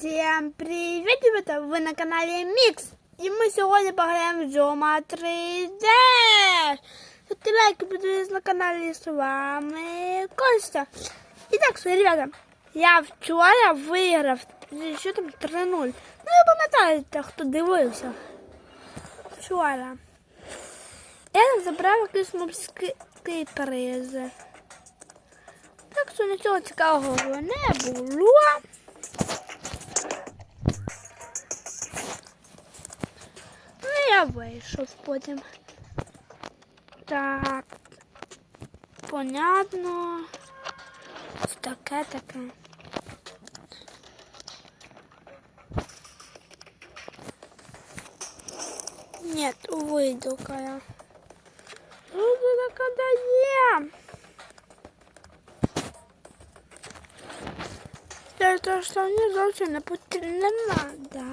Всем привет, ребята! Ви на каналі Мікс. І ми сьогодні пограємо в Джома 3D. Ставте лайки, підписуйтесь на каналі з вами Костя. І так, ребята, я вчора виграв, що там 3-0. Ну, ви пам'ятаєте, хто дивився. Вчора. Я забрав якийсь морський приз. Так що нічого цікавого не було. я вийшов потім. Так. Понятно. Ось Таке таке. Нет, выйду я. Ну, это когда ем. Я то, що мені зовсім не потрібно надо.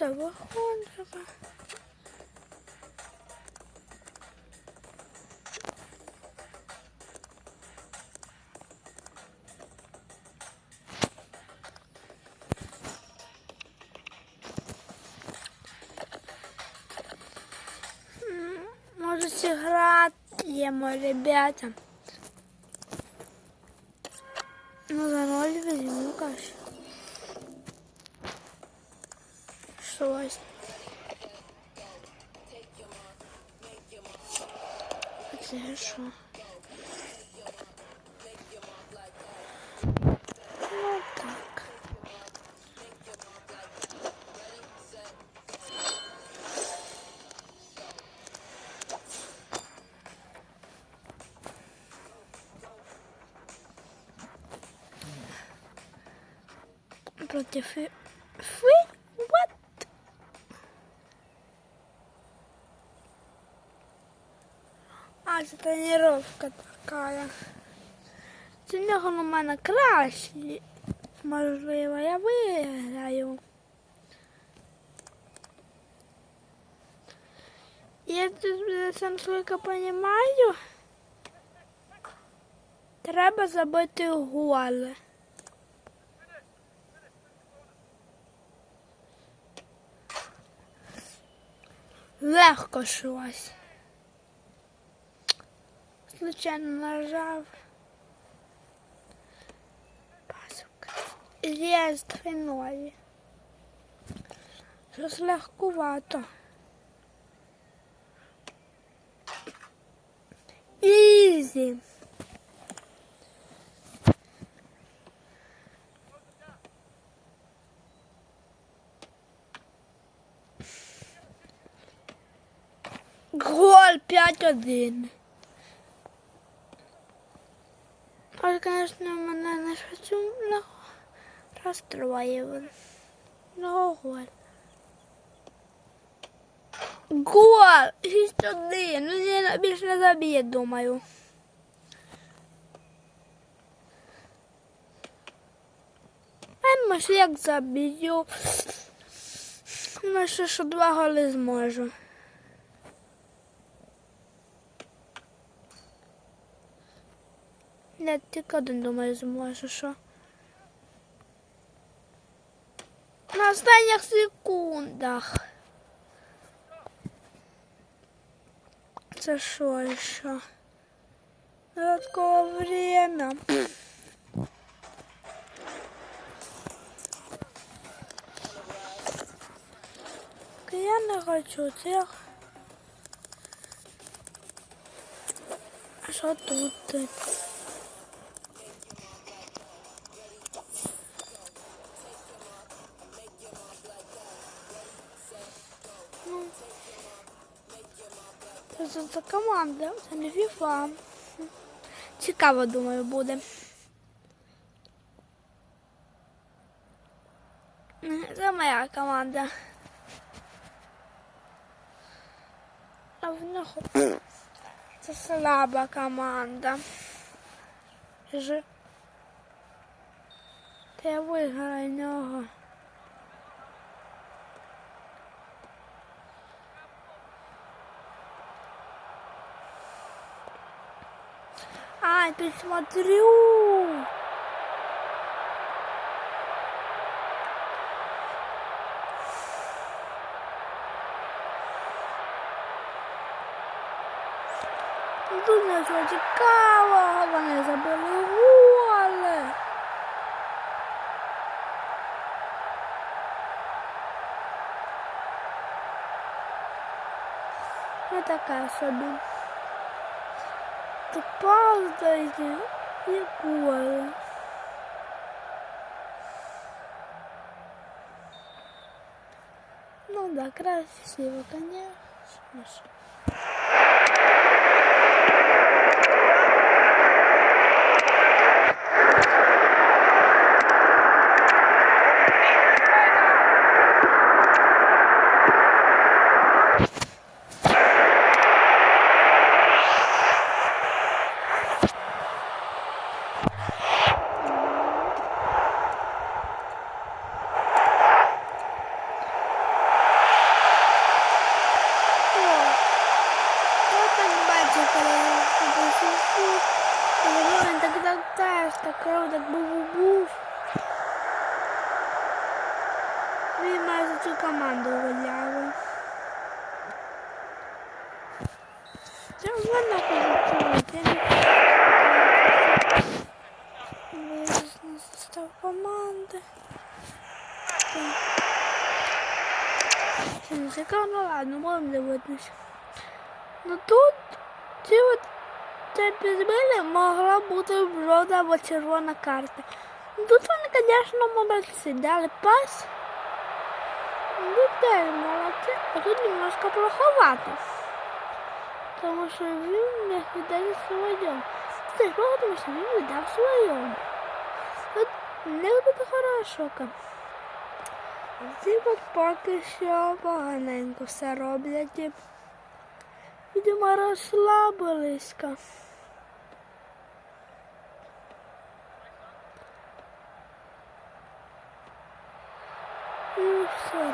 Усе виходить. М, Може зіграємо, ребята. Ну, за ноль візьму каш. А Це що? Ну так. Против Це тренировка така. З нього на мене краще. Можливо, я виграю. Я тут наскільки розумію, треба забити гол. Легко щось. Случайно нажав. Пасука. Є двинові. Щось легкувато. Ізі. Гол 5-1. Але, звісно, мене не щось умно розстроїли. Ну, гол. Гол! 6-1. Ну, я більше не заб'є, думаю. А може як заб'ю. Ну, ще що два голи зможу. Не тільки один думаю зможе, що. На останніх секундах. Це що ще? Додаткове время. Я не хочу цих. А що тут? За команда, це не FIFA. Цікаво, думаю, буде. Це моя команда. А в нього це слаба команда. Ж. Та я виграю нього. А, ты смотрю. Дуже все цікаво, вони забили голи. Не така собі. Пауза йде і голи. Ну да, красиво, конечно же. Я так бачу, коли я фу Він так так теж, так кров, так був-був. Він має за цю команду виляли. Це вона позицює, я не Виясний состав команди. Це не цікаво, ну ладно, будемо. Ну тут от це підбили могла бути жовта або червона карта. Ну, Тут вони, звісно, молодці, дали пас. Ну, теж молодці, а тут немножко проховати. Тому що він не віддає своєму. Це ж тому що він віддав своєму. Тут не буде хорошо. Ці поки що поганенько все роблять. Видимо, розслабилися. І все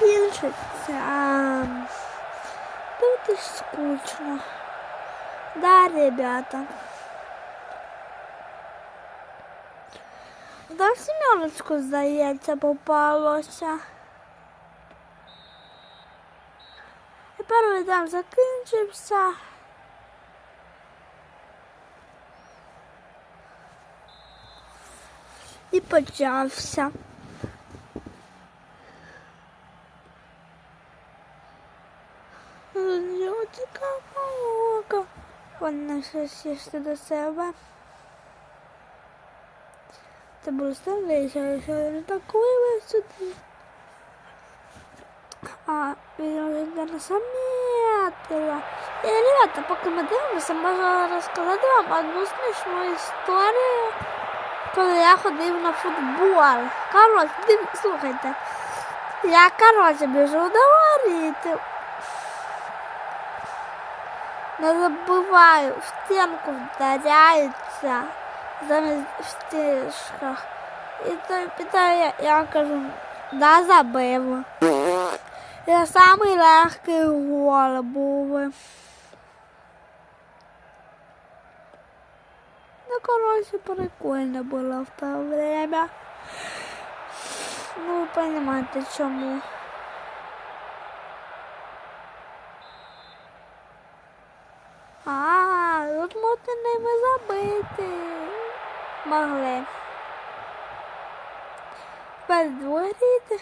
одно так. Кінчиться. Тут и скучно. Да, ребята. Да, сімерочку, здається, попалося. І перший там закінчився. І почався. Щось їсти до себе. Це було ставлення, що я так вивезти. А, він вже замітила. І, ребята, поки ми дивимося, можу розказати вам одну смішну історію, коли я ходив на футбол. Коротше, слухайте. Я, коротше, біжу до воріт. Не забуваю, в стінку вдаряється замість в стежках. І то питаю, я, я кажу, да забив. Це самий легкий гол був. Ну, коротше, прикольно було в то время. Ну, ви розумієте, чому. А, тут можна ними забити. Могли. Бездворіти.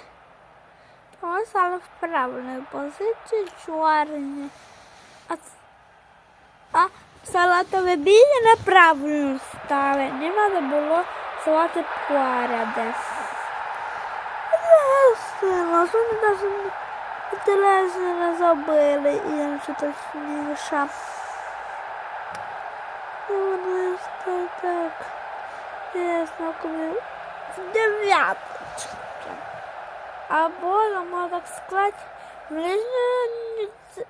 Вони стали в правильній позиції чорні. А, а салатове білі неправильно стали. Не треба було салати поряди. Інтересно, що вони навіть інтересно не забили інше точніше. Ну, вони ж так, так. Інтересно, коли в дев'яточці. Або, можна так сказати, ближню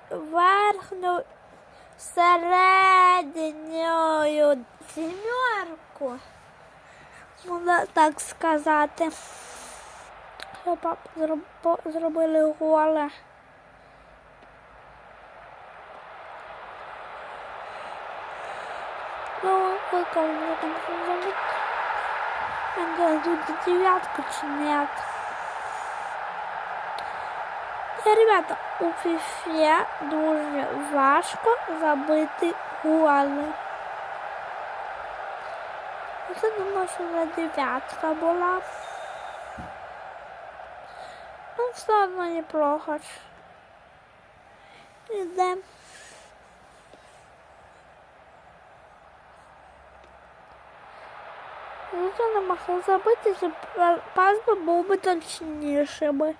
верхню середньою сімерку. Можна так сказати. Хіба зроб- зробили голе. Как у меня там зовут? Ага, тут девятка чи нет? Та, ребята, у фіфі дуже важко забити голи. Я думаю, що вже дев'ятка була. Ну, все одно неплохо. ж. Ідемо. Звісно, не могли забити, щоб пас би був би точніше би.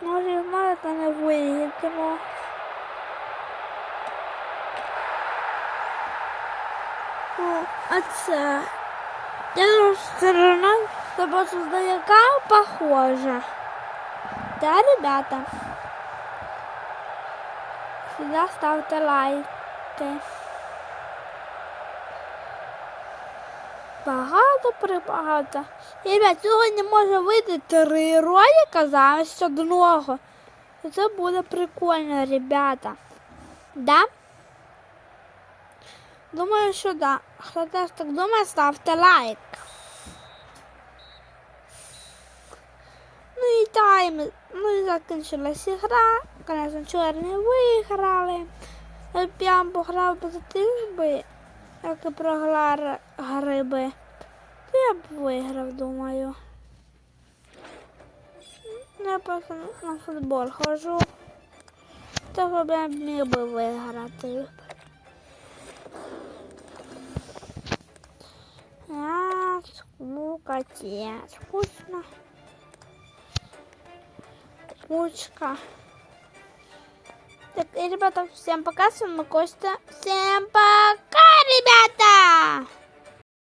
Може, знаєте, не виїдемо. О, а це. Я думаю, все одно це просто здалека похоже. Да, ребята? Всегда ставте лайки. Багато прибагато. Ребят, сьогодні може вийти три ролика замість одного. Це буде прикольно, ребята. Да? Думаю, що да. Хто теж так думає, ставте лайк. Ну і тайм. Ну і закінчилась ігра. Конечно, чорні виграли. Я б я пограв по би, як і програв гриби. То я б виграв, думаю. Ну, Я просто на футбол хожу. Того б я міг би виграти. А, скукоте. Скучно. Скучка. Так, и, ребята, всем пока, с вами Костя. Всем пока, ребята!